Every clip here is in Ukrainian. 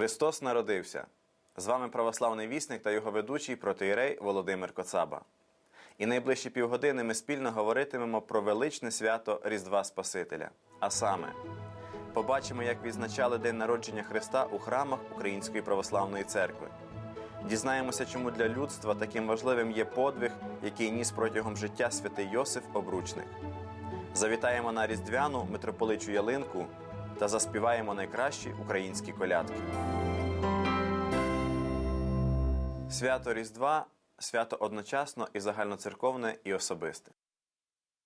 Христос народився. З вами православний вісник та його ведучий протиєрей Володимир Коцаба. І найближчі півгодини ми спільно говоритимемо про величне свято Різдва Спасителя. А саме, побачимо, як відзначали День народження Христа у храмах Української православної церкви. Дізнаємося, чому для людства таким важливим є подвиг, який ніс протягом життя святий Йосиф Обручник. Завітаємо на різдвяну митрополичу ялинку та заспіваємо найкращі українські колядки. Свято Різдва свято одночасно і загальноцерковне, і особисте.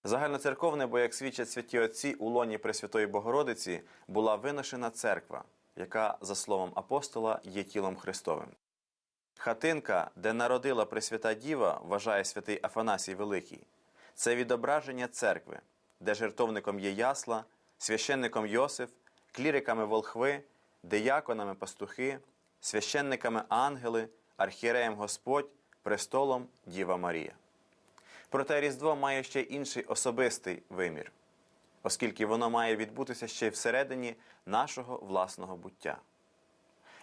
Загальноцерковне, бо, як свідчать святі отці, у лоні Пресвятої Богородиці була виношена церква, яка, за словом апостола, є тілом Христовим. Хатинка, де народила Пресвята Діва, вважає святий Афанасій Великий, це відображення церкви, де жертовником є ясла, священником Йосиф, кліриками волхви, дияконами пастухи, священниками ангели, архієреєм Господь, престолом Діва Марія. Проте Різдво має ще інший особистий вимір, оскільки воно має відбутися ще й всередині нашого власного буття.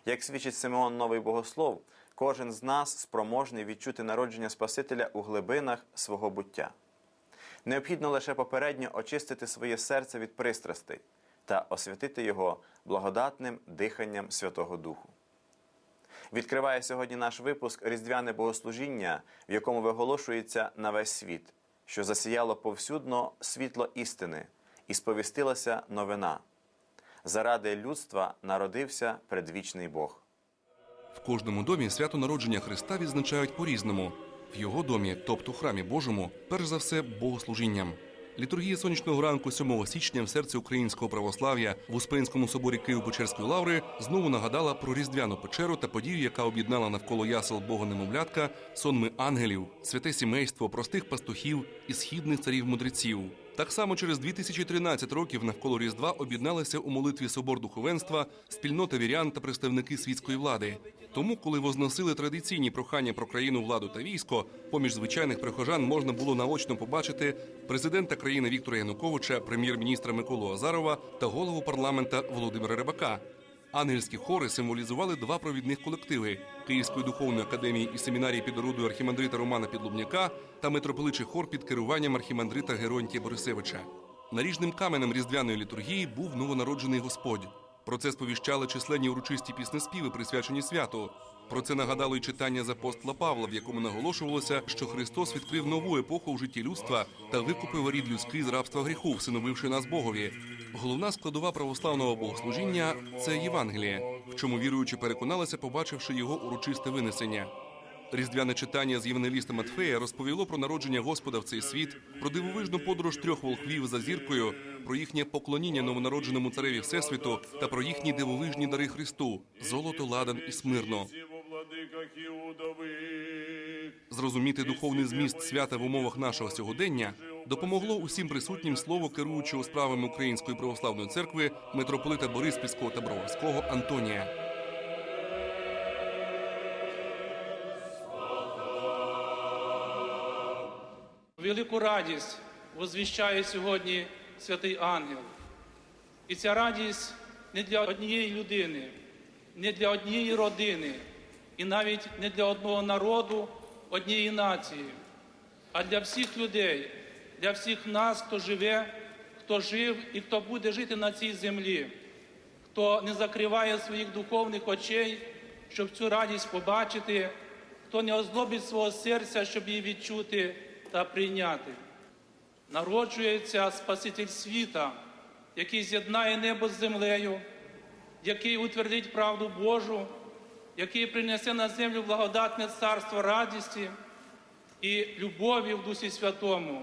Як свідчить Симеон Новий Богослов, кожен з нас спроможний відчути народження Спасителя у глибинах свого буття. Необхідно лише попередньо очистити своє серце від пристрастей та освятити його благодатним диханням Святого Духу. Відкриває сьогодні наш випуск Різдвяне богослужіння, в якому виголошується на весь світ, що засіяло повсюдно світло істини і сповістилася новина. Заради людства народився предвічний Бог. В кожному домі свято народження Христа відзначають по-різному. В його домі, тобто в храмі Божому, перш за все богослужінням. Літургія сонячного ранку 7 січня в серці українського православ'я в Успенському соборі Києво-Печерської лаври знову нагадала про різдвяну печеру та подію, яка об'єднала навколо ясел Бога немовлятка, сонми ангелів, святе сімейство, простих пастухів і східних царів мудреців. Так само через 2013 років навколо Різдва об'єдналися у молитві собор духовенства, спільнота вірян та представники світської влади. Тому, коли возносили традиційні прохання про країну, владу та військо, поміж звичайних прихожан можна було наочно побачити президента країни Віктора Януковича, прем'єр-міністра Миколу Азарова та голову парламента Володимира Рибака. Ангельські хори символізували два провідних колективи Київської духовної академії і семінарії під орудою архімандрита Романа Підлубняка та митрополичий хор під керуванням архімандрита Геронтія Борисевича. Наріжним каменем різдвяної літургії був новонароджений Господь. Про це сповіщали численні урочисті піснеспіви, присвячені святу. Про це нагадало й читання з апостола Павла, в якому наголошувалося, що Христос відкрив нову епоху в житті людства та викупив рід людський з рабства гріху, всиновивши нас Богові. Головна складова православного богослужіння це Євангеліє, в чому віруючі переконалися, побачивши його урочисте винесення. Різдвяне читання з Євангеліста Матфея розповіло про народження Господа в цей світ, про дивовижну подорож трьох волхвів за зіркою, про їхнє поклоніння новонародженому цареві Всесвіту та про їхні дивовижні дари Христу золото, ладан і смирно. Зрозуміти духовний зміст свята в умовах нашого сьогодення допомогло усім присутнім слово керуючого справами Української православної церкви митрополита Бориспільського та Броварського Антонія. Велику радість возвіщає сьогодні святий ангел. І ця радість не для однієї людини, не для однієї родини, і навіть не для одного народу, однієї нації, а для всіх людей, для всіх нас, хто живе, хто жив і хто буде жити на цій землі, хто не закриває своїх духовних очей, щоб цю радість побачити, хто не озлобить свого серця, щоб її відчути та прийняти. Народжується Спаситель світа, який з'єднає небо з землею, який утвердить правду Божу, який принесе на землю благодатне царство радісті і любові в Дусі Святому.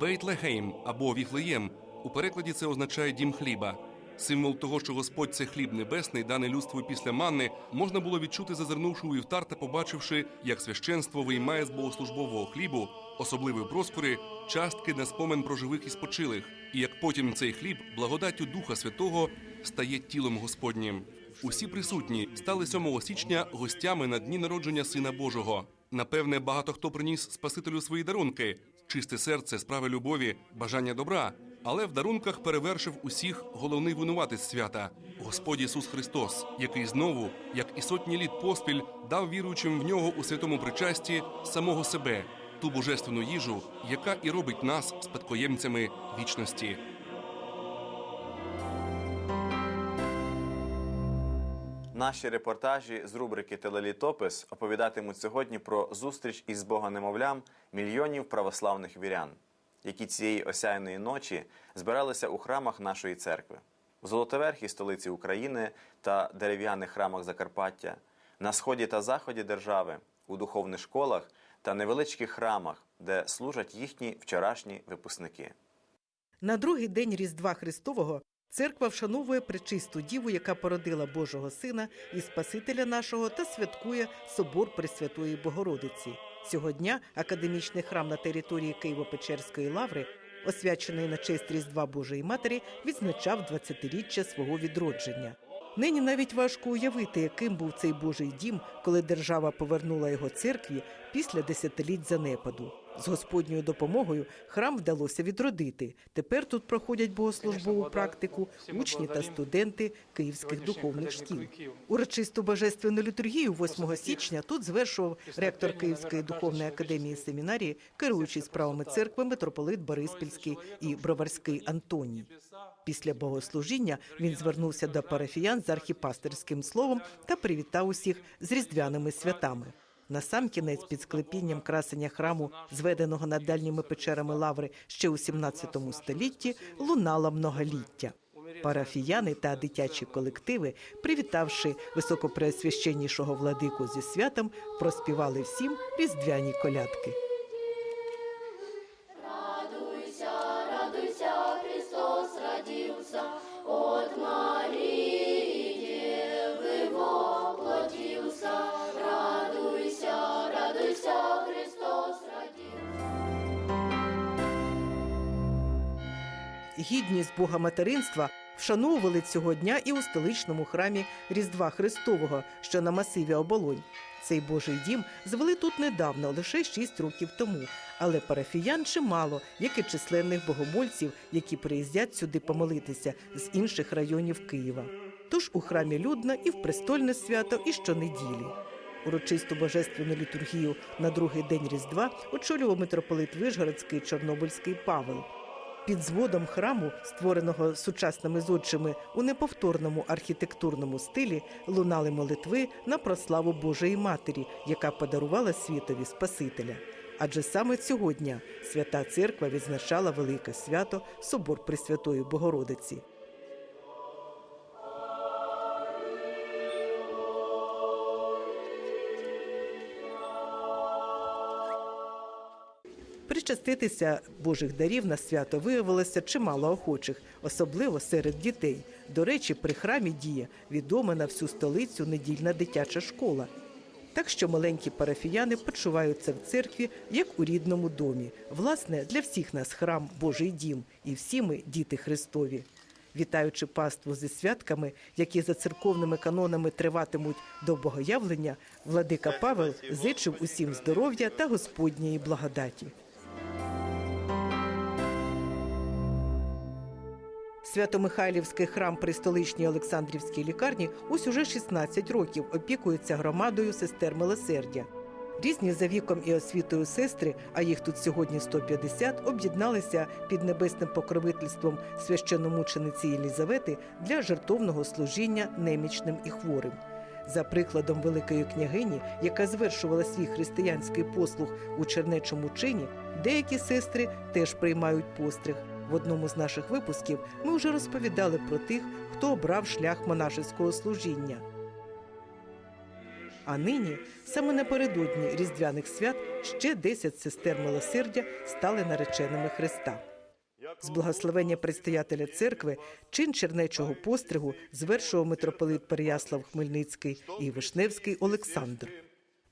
Бейтлехейм або Віфлеєм у перекладі це означає дім хліба. Символ того, що Господь це хліб небесний, даний людству після манни, можна було відчути, зазирнувши у вівтар та побачивши, як священство виймає з богослужбового хлібу, особливої проскури, частки на спомин про живих і спочилих, і як потім цей хліб, благодаттю Духа Святого, стає тілом Господнім. Усі присутні стали 7 січня гостями на дні народження Сина Божого. Напевне, багато хто приніс Спасителю свої дарунки, чисте серце, справи любові, бажання добра. Але в дарунках перевершив усіх головний винуватець свята Господь Ісус Христос, який знову, як і сотні літ поспіль, дав віруючим в нього у святому причасті самого себе, ту божественну їжу, яка і робить нас спадкоємцями вічності. Наші репортажі з рубрики Телелітопис оповідатимуть сьогодні про зустріч із богонемовлям мільйонів православних вірян, які цієї осяяної ночі збиралися у храмах нашої церкви, в Золотоверхій столиці України та дерев'яних храмах Закарпаття, на сході та заході держави, у духовних школах та невеличких храмах, де служать їхні вчорашні випускники. На другий день Різдва Христового церква вшановує пречисту діву, яка породила Божого Сина і Спасителя нашого, та святкує собор Пресвятої Богородиці. Цього дня академічний храм на території Києво-Печерської лаври, освячений на честь Різдва Божої Матері, відзначав 20-річчя свого відродження. Нині навіть важко уявити, яким був цей Божий дім, коли держава повернула його церкві після десятиліть занепаду. З Господньою допомогою храм вдалося відродити. Тепер тут проходять богослужбову практику учні та студенти київських духовних шкіл. Урочисту божественну літургію 8 січня тут звершував ректор Київської духовної академії семінарії, керуючий справами церкви митрополит Бориспільський і Броварський Антоній. Після богослужіння він звернувся до парафіян з архіпастерським словом та привітав усіх з різдвяними святами. Насамкінець під склепінням красення храму, зведеного над дальніми печерами лаври ще у 17 столітті, лунала многоліття. Парафіяни та дитячі колективи, привітавши високопреосвященнішого владику зі святом, проспівали всім різдвяні колядки. Гідність Бога материнства вшановували цього дня і у столичному храмі Різдва Христового, що на масиві Оболонь. Цей Божий дім звели тут недавно, лише шість років тому. Але парафіян чимало, як і численних богомольців, які приїздять сюди помолитися з інших районів Києва. Тож у храмі людно і в престольне свято, і щонеділі. Урочисту божественну літургію на другий день Різдва очолював митрополит Вишгородський Чорнобильський Павел. Під зводом храму, створеного сучасними зодчими у неповторному архітектурному стилі, лунали молитви на прославу Божої Матері, яка подарувала світові Спасителя. Адже саме цього дня свята церква відзначала велике свято Собор Пресвятої Богородиці. Причаститися Божих дарів на свято виявилося чимало охочих, особливо серед дітей. До речі, при храмі діє відома на всю столицю недільна дитяча школа. Так що маленькі парафіяни почуваються в церкві як у рідному домі. Власне, для всіх нас храм Божий дім, і всі ми діти Христові. Вітаючи паству зі святками, які за церковними канонами триватимуть до богоявлення, владика Павел зичив усім здоров'я та Господньої благодаті. Свято-Михайлівський храм при столичній Олександрівській лікарні ось уже 16 років опікується громадою сестер милосердя. Різні за віком і освітою сестри, а їх тут сьогодні 150, об'єдналися під небесним покровительством священномучениці Єлізавети для жертовного служіння немічним і хворим. За прикладом великої княгині, яка звершувала свій християнський послуг у чернечому чині, деякі сестри теж приймають постриг. В одному з наших випусків ми вже розповідали про тих, хто обрав шлях монашеського служіння. А нині, саме напередодні різдвяних свят, ще 10 сестер милосердя стали нареченими Христа. З благословення предстоятеля церкви чин чернечого постригу звершував митрополит Переяслав Хмельницький і Вишневський Олександр.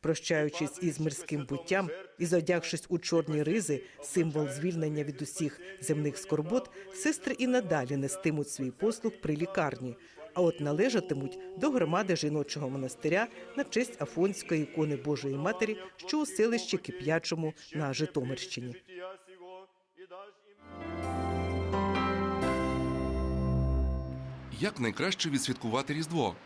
Прощаючись із мирським буттям і зодягшись у чорні ризи, символ звільнення від усіх земних скорбот, сестри і надалі нестимуть свій послуг при лікарні, а от належатимуть до громади жіночого монастиря на честь Афонської ікони Божої Матері, що у селищі Кип'ячому на Житомирщині. Як найкраще відсвяткувати Різдво?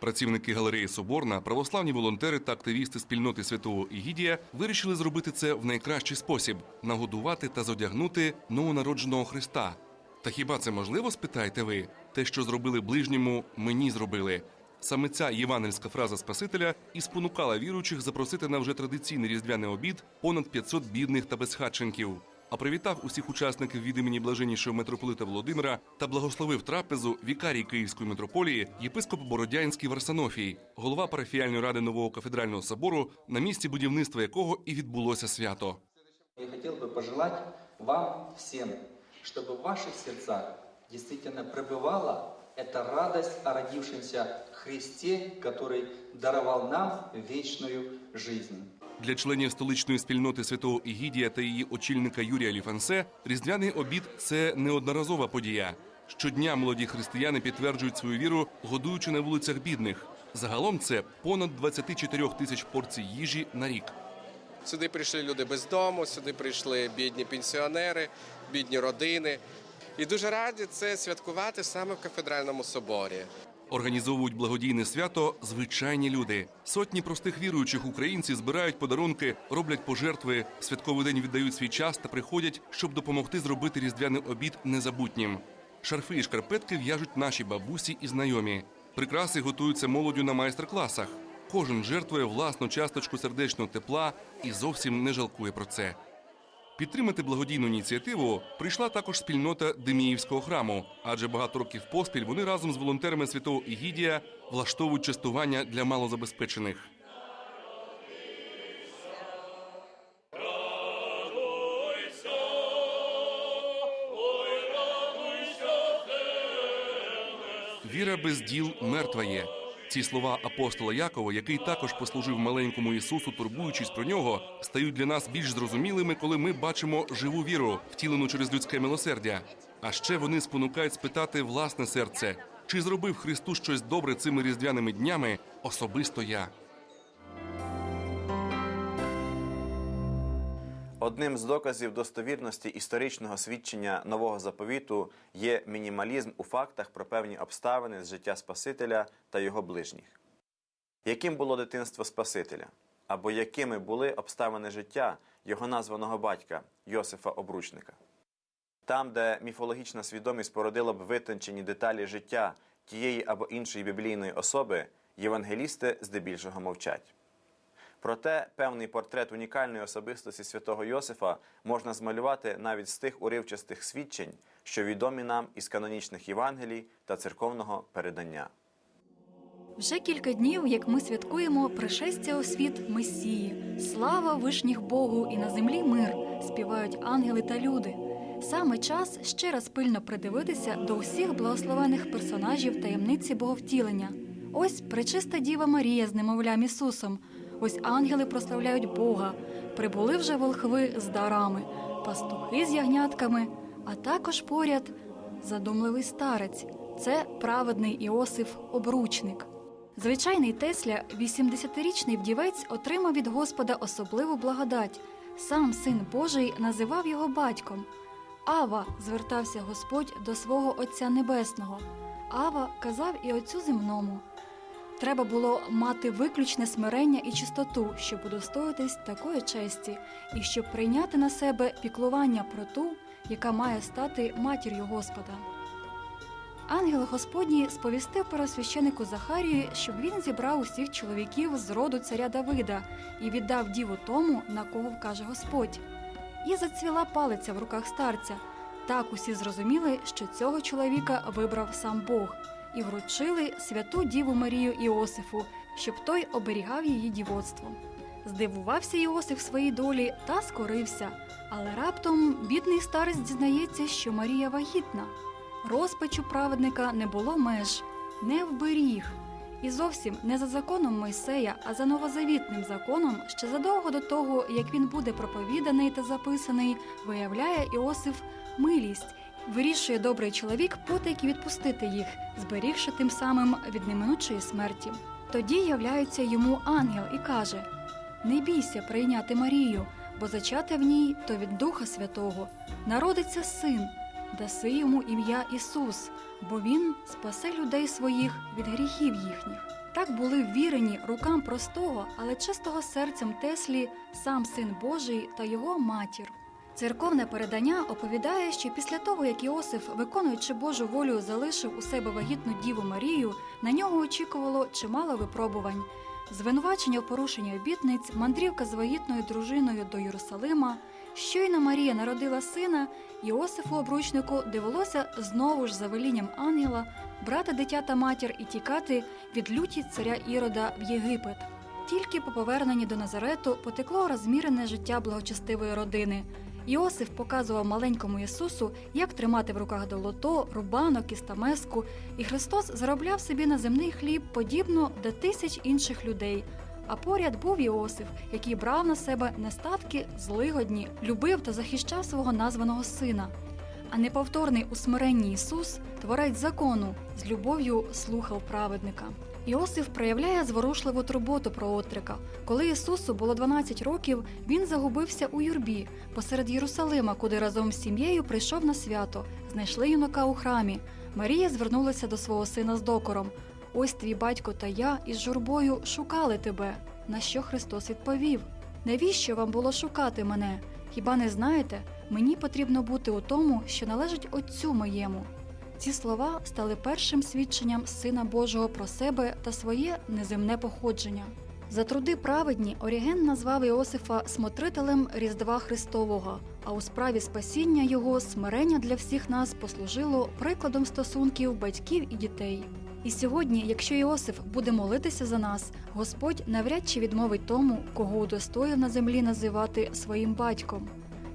Працівники галереї Соборна, православні волонтери та активісти спільноти святого Ігідія вирішили зробити це в найкращий спосіб нагодувати та зодягнути новонародженого Христа. Та хіба це можливо, спитаєте ви? Те, що зробили ближньому, мені зробили. Саме ця євангельська фраза Спасителя і спонукала віруючих запросити на вже традиційний різдвяний обід понад 500 бідних та безхатченків А привітав усіх учасників від імені блаженнішого митрополита Володимира та благословив трапезу вікарій Київської митрополії єпископ Бородянський Варсанофій, голова парафіальної ради нового кафедрального собору, на місці будівництва якого і відбулося свято. Я хотел бы пожелать вам всем, чтобы в ваших сердцах действительно пребывала эта радость о родившемся Христе, который даровал нам вечную жизнь. Для членів столичної спільноти святого Ігідія та її очільника Юрія Ліфансе різдвяний обід це неодноразова подія. Щодня молоді християни підтверджують свою віру, годуючи на вулицях бідних. Загалом це понад 24 тисяч порцій їжі на рік. Сюди прийшли люди без дому, сюди прийшли бідні пенсіонери, бідні родини. І дуже раді це святкувати саме в кафедральному соборі. Організовують благодійне свято звичайні люди. Сотні простих віруючих українців збирають подарунки, роблять пожертви, в святковий день віддають свій час та приходять, щоб допомогти зробити різдвяний обід незабутнім. Шарфи і шкарпетки в'яжуть наші бабусі і знайомі. Прикраси готуються молоддю на майстер-класах. Кожен жертвує власну часточку сердечного тепла і зовсім не жалкує про це. Підтримати благодійну ініціативу прийшла також спільнота Деміївського храму, адже багато років поспіль вони разом з волонтерами святого Ігідія влаштовують частування для малозабезпечених. Віра без діл мертва є. Ці слова апостола Якова, який також послужив маленькому Ісусу, турбуючись про нього, стають для нас більш зрозумілими, коли ми бачимо живу віру, втілену через людське милосердя. А ще вони спонукають спитати власне серце, чи зробив Христу щось добре цими різдвяними днями особисто я. Одним з доказів достовірності історичного свідчення нового заповіту є мінімалізм у фактах про певні обставини з життя Спасителя та його ближніх. Яким було дитинство Спасителя? Або якими були обставини життя його названого батька Йосифа Обручника? Там, де міфологічна свідомість породила б витончені деталі життя тієї або іншої біблійної особи, євангелісти здебільшого мовчать. Проте певний портрет унікальної особистості святого Йосифа можна змалювати навіть з тих уривчастих свідчень, що відомі нам із канонічних Євангелій та церковного передання. Вже кілька днів, як ми святкуємо пришестя у світ Месії. Слава вишніх Богу і на землі мир, співають ангели та люди. Саме час ще раз пильно придивитися до усіх благословених персонажів таємниці Боговтілення. Ось пречиста Діва Марія з немовлям Ісусом. Ось ангели прославляють Бога. Прибули вже волхви з дарами, пастухи з ягнятками, а також поряд задумливий старець. Це праведний Іосиф Обручник. Звичайний Тесля, 80-річний вдівець, отримав від Господа особливу благодать. Сам син Божий називав його батьком. Ава звертався Господь до свого Отця Небесного. Ава казав і Отцю земному. Треба було мати виключне смирення і чистоту, щоб удостоїтись такої честі, і щоб прийняти на себе піклування про ту, яка має стати матір'ю Господа. Ангел Господній сповістив первосвященику Захарію, щоб він зібрав усіх чоловіків з роду царя Давида і віддав діву тому, на кого вкаже Господь. І зацвіла палиця в руках старця. Так усі зрозуміли, що цього чоловіка вибрав сам Бог, і вручили святу Діву Марію Іосифу, щоб той оберігав її дівоцтво. Здивувався Іосиф своїй долі та скорився, але раптом бідний старець дізнається, що Марія вагітна. Розпачу праведника не було меж, не вберіг. І зовсім не за законом Мойсея, а за новозавітним законом, ще задовго до того, як він буде проповіданий та записаний, виявляє Іосиф милість. Вирішує добрий чоловік потайки відпустити їх, зберігши тим самим від неминучої смерті. Тоді являється йому ангел і каже: Не бійся прийняти Марію, бо зачати в ній то від Духа Святого, народиться син, даси йому ім'я Ісус, бо Він спасе людей своїх від гріхів їхніх. Так були ввірені рукам простого, але чистого серцем Теслі сам Син Божий та його матір. Церковне передання оповідає, що після того, як Іосиф, виконуючи Божу волю, залишив у себе вагітну Діву Марію, на нього очікувало чимало випробувань. Звинувачення в порушенні обітниць, мандрівка з вагітною дружиною до Єрусалима. Щойно Марія народила сина, Іосифу обручнику довелося знову ж за велінням ангела брати дитя та матір і тікати від люті царя Ірода в Єгипет. Тільки по поверненні до Назарету потекло розмірене життя благочестивої родини. Іосиф показував маленькому Ісусу, як тримати в руках долото, рубанок і стамеску, і Христос заробляв собі на земний хліб подібно до тисяч інших людей. А поряд був Іосиф, який брав на себе нестатки злигодні, любив та захищав свого названого сина. А неповторний у смиренні Ісус, творець закону, з любов'ю слухав праведника. Іосиф проявляє зворушливу турботу про отрика. Коли Ісусу було 12 років, він загубився у юрбі посеред Єрусалима, куди разом з сім'єю прийшов на свято. Знайшли юнака у храмі. Марія звернулася до свого сина з докором. Ось твій батько та я із журбою шукали тебе. На що Христос відповів: Навіщо вам було шукати мене? Хіба не знаєте? Мені потрібно бути у тому, що належить Отцю моєму. Ці слова стали першим свідченням Сина Божого про себе та своє неземне походження. За труди праведні Оріген назвав Іосифа смотрителем Різдва Христового, а у справі спасіння його смирення для всіх нас послужило прикладом стосунків батьків і дітей. І сьогодні, якщо Іосиф буде молитися за нас, Господь навряд чи відмовить тому, кого удостоїв на землі називати своїм батьком.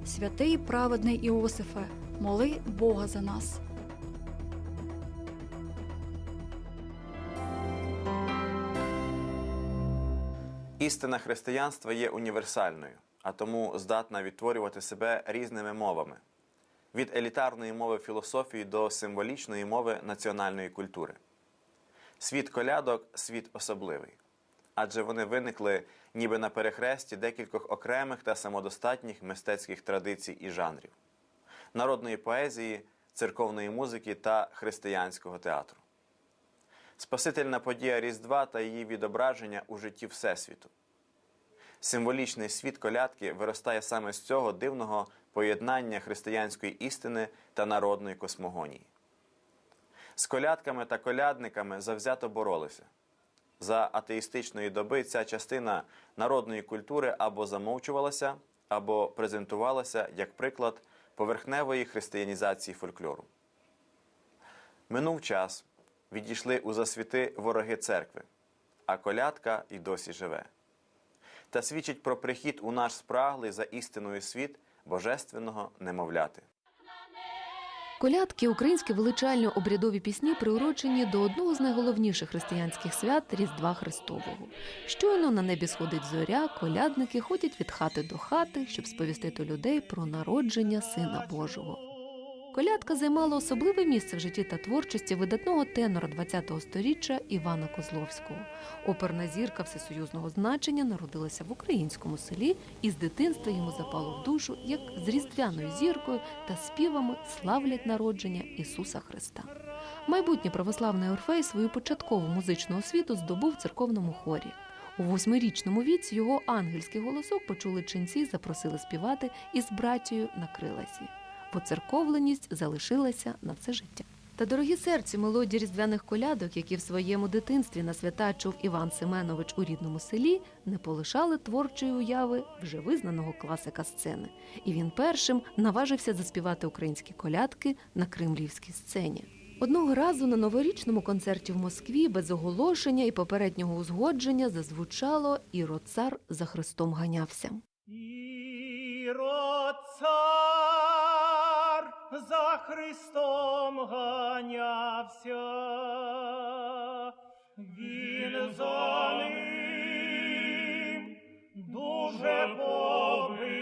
Святий праведний Іосифе, моли Бога за нас. Істина християнства є універсальною, а тому здатна відтворювати себе різними мовами від елітарної мови філософії до символічної мови національної культури. Світ колядок світ особливий, адже вони виникли ніби на перехресті декількох окремих та самодостатніх мистецьких традицій і жанрів народної поезії, церковної музики та християнського театру. Спасительна подія Різдва та її відображення у житті Всесвіту. Символічний світ колядки виростає саме з цього дивного поєднання християнської істини та народної космогонії. З колядками та колядниками завзято боролися. За атеїстичної доби ця частина народної культури або замовчувалася, або презентувалася як приклад поверхневої християнізації фольклору. Минув час, відійшли у засвіти вороги церкви, а колядка й досі живе. Та свідчить про прихід у наш спраглий за істиною світ божественного немовляти. Колядки українські величальні обрядові пісні приурочені до одного з найголовніших християнських свят Різдва Христового. Щойно на небі сходить зоря, колядники ходять від хати до хати, щоб сповістити людей про народження Сина Божого. Колядка займала особливе місце в житті та творчості видатного тенора ХХ століття Івана Козловського. Оперна зірка всесоюзного значення народилася в українському селі і з дитинства йому запало в душу, як з різдвяною зіркою та співами славлять народження Ісуса Христа. Майбутній православний Орфей свою початкову музичну освіту здобув в церковному хорі. У восьмирічному віці його ангельський голосок почули ченці й запросили співати із братією на криласі. Поцерковленість залишилася на все життя. Та дорогі серцю мелодії різдвяних колядок, які в своєму дитинстві на свята чув Іван Семенович у рідному селі, не полишали творчої уяви вже визнаного класика сцени. І він першим наважився заспівати українські колядки на кремлівській сцені. Одного разу на новорічному концерті в Москві без оголошення і попереднього узгодження зазвучало «Іро цар за Христом ганявся. Ірод цар за Христом ганявся, він за ним дуже побивався.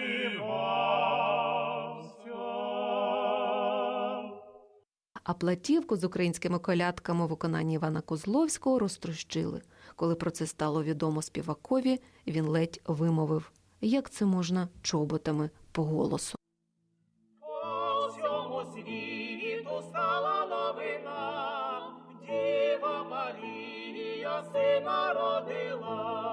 А платівку з українськими колядками у виконанні Івана Козловського розтрощили. Коли про це стало відомо співакові, він ледь вимовив, як це можна чоботами по голосу. Марія сина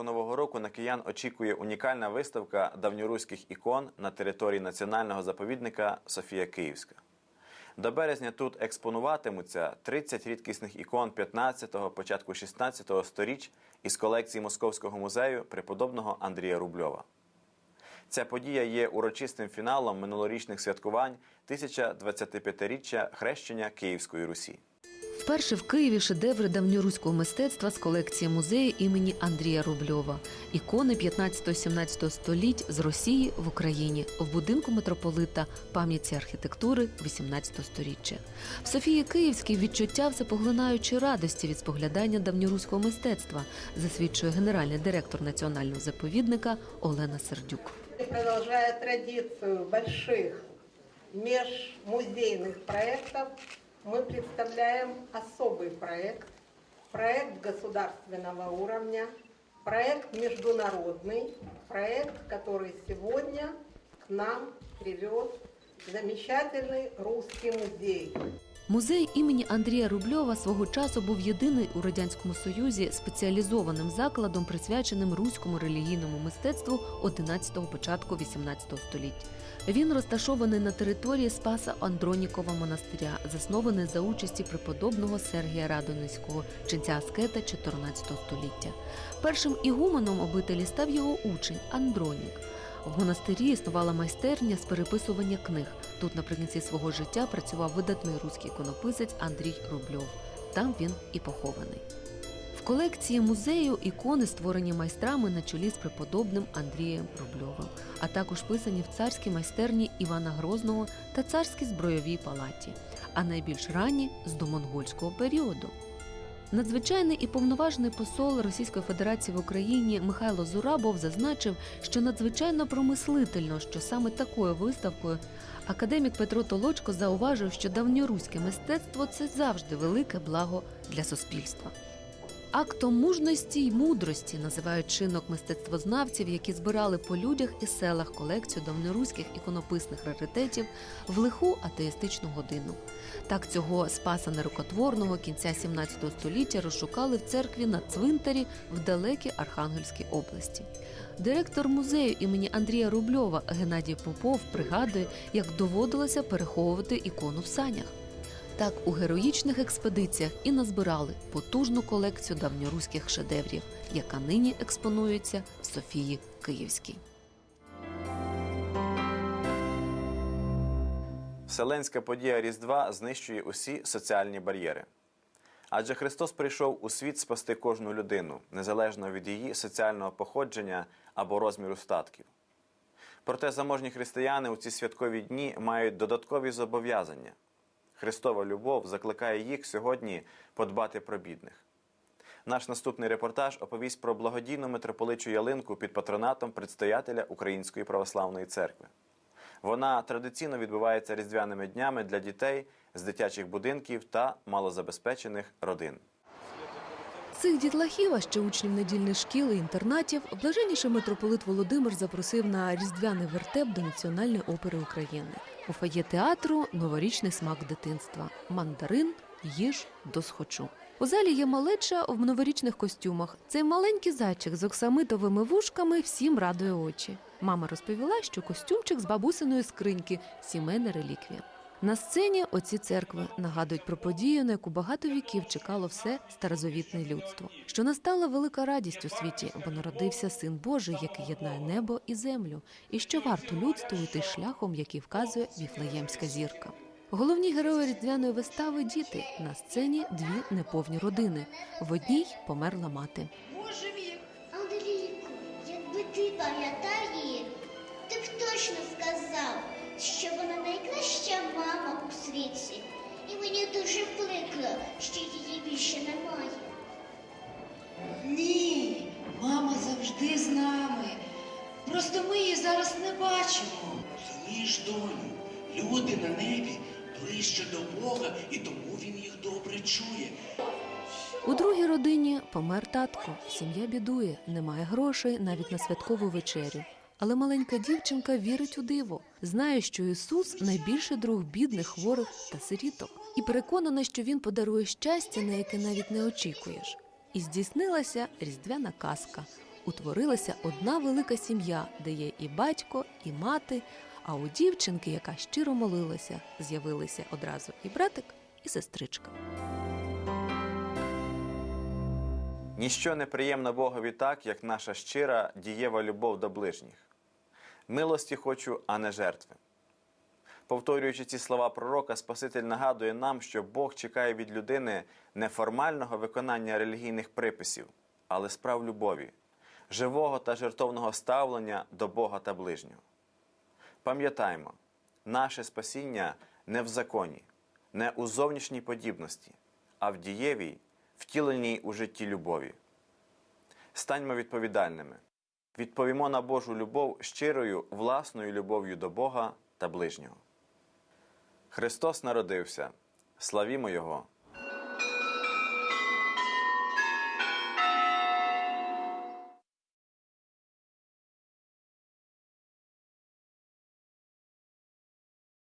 початку нового року на киян очікує унікальна виставка давньоруських ікон на території національного заповідника Софія Київська. До березня тут експонуватимуться 30 рідкісних ікон 15-го, початку 16-го сторіч із колекції Московського музею преподобного Андрія Рубльова. Ця подія є урочистим фіналом минулорічних святкувань 1025-річчя хрещення Київської Русі. Вперше в Києві шедеври давньоруського мистецтва з колекції музею імені Андрія Рубльова. Ікони 15-17 століть з Росії в Україні в будинку митрополита пам'яті архітектури 18 століття. В Софії Київській відчуття всепоглинаючої радості від споглядання давньоруського мистецтва, засвідчує генеральний директор національного заповідника Олена Сердюк. Продолжая традицию больших межмузейных проектов, мы представляем особый проект, проект государственного уровня, проект международный, проект, который сегодня к нам привез замечательный русский музей. Музей імені Андрія Рубльова свого часу був єдиний у радянському союзі спеціалізованим закладом, присвяченим руському релігійному мистецтву 11-го початку 18 століття. Він розташований на території Спаса Андронікова монастиря, заснований за участі преподобного Сергія Радонецького, ченця аскета 14 століття. Першим ігуменом обителі став його учень Андронік. В монастирі існувала майстерня з переписування книг. Тут наприкінці свого життя працював видатний руський іконописець Андрій Рубльов. Там він і похований. В колекції музею ікони створені майстрами на чолі з преподобним Андрієм Рубльовим, а також писані в царській майстерні Івана Грозного та царській збройовій палаті, а найбільш ранні з домонгольського періоду. Надзвичайний і повноважний посол Російської Федерації в Україні Михайло Зурабов зазначив, що надзвичайно промислительно, що саме такою виставкою академік Петро Толочко зауважив, що давньоруське мистецтво це завжди велике благо для суспільства. Актом мужності й мудрості називають чинок мистецтвознавців, які збирали по людях і селах колекцію давньоруських іконописних раритетів в лиху атеїстичну годину. Так цього спаса нерукотворного кінця 17 століття розшукали в церкві на цвинтарі в далекій Архангельській області. Директор музею імені Андрія Рубльова Геннадій Попов пригадує, як доводилося переховувати ікону в санях. Так у героїчних експедиціях і назбирали потужну колекцію давньоруських шедеврів, яка нині експонується в Софії Київській. Вселенська подія Різдва знищує усі соціальні бар'єри. Адже Христос прийшов у світ спасти кожну людину, незалежно від її соціального походження або розміру статків. Проте заможні християни у ці святкові дні мають додаткові зобов'язання. Христова любов закликає їх сьогодні подбати про бідних. Наш наступний репортаж оповість про благодійну митрополичу ялинку під патронатом предстоятеля Української православної церкви. Вона традиційно відбувається різдвяними днями для дітей з дитячих будинків та малозабезпечених родин. Цих дітлахів, а ще учнів недільних шкіл і інтернатів, блаженніший митрополит Володимир запросив на різдвяний вертеп до Національної опери України. У фоє театру новорічний смак дитинства мандарин, їж досхочу. У залі є малеча в новорічних костюмах. Цей маленький зайчик з оксамитовими вушками всім радує очі. Мама розповіла, що костюмчик з бабусиної скриньки сімейна реліквія. На сцені оці церкви нагадують про подію, на яку багато віків чекало все старозавітне людство. Що настала велика радість у світі, бо народився син Божий, який єднає небо і землю, і що варто людству йти шляхом, який вказує віфлеємська зірка. Головні герої різдвяної вистави діти на сцені дві неповні родини. В одній померла мати. Боже мій, Андрійку, якби ти пам'ятаєш, ти б точно сказав, що вона найкраща мама у світі, і мені дуже прикро, що її більше немає. Ні, мама завжди з нами. Просто ми її зараз не бачимо. Розумієш, доню, люди на небі ближче до Бога, і тому він їх добре чує. У другій родині помер татко. Сім'я бідує, немає грошей навіть на святкову вечерю. Але маленька дівчинка вірить у диво, знає, що Ісус найбільший друг бідних, хворих та сиріток, і переконана, що він подарує щастя, на яке навіть не очікуєш. І здійснилася різдвяна казка. Утворилася одна велика сім'я, де є і батько, і мати. А у дівчинки, яка щиро молилася, з'явилися одразу і братик, і сестричка. Ніщо не приємно Богові так, як наша щира дієва любов до ближніх. Милості хочу, а не жертви. Повторюючи ці слова пророка, Спаситель нагадує нам, що Бог чекає від людини не формального виконання релігійних приписів, але справ любові, живого та жертовного ставлення до Бога та ближнього. Пам'ятаймо, наше спасіння не в законі, не у зовнішній подібності, а в дієвій, втіленій у житті любові. Станьмо відповідальними, відповімо на Божу любов щирою власною любов'ю до Бога та ближнього. Христос народився, славімо Його!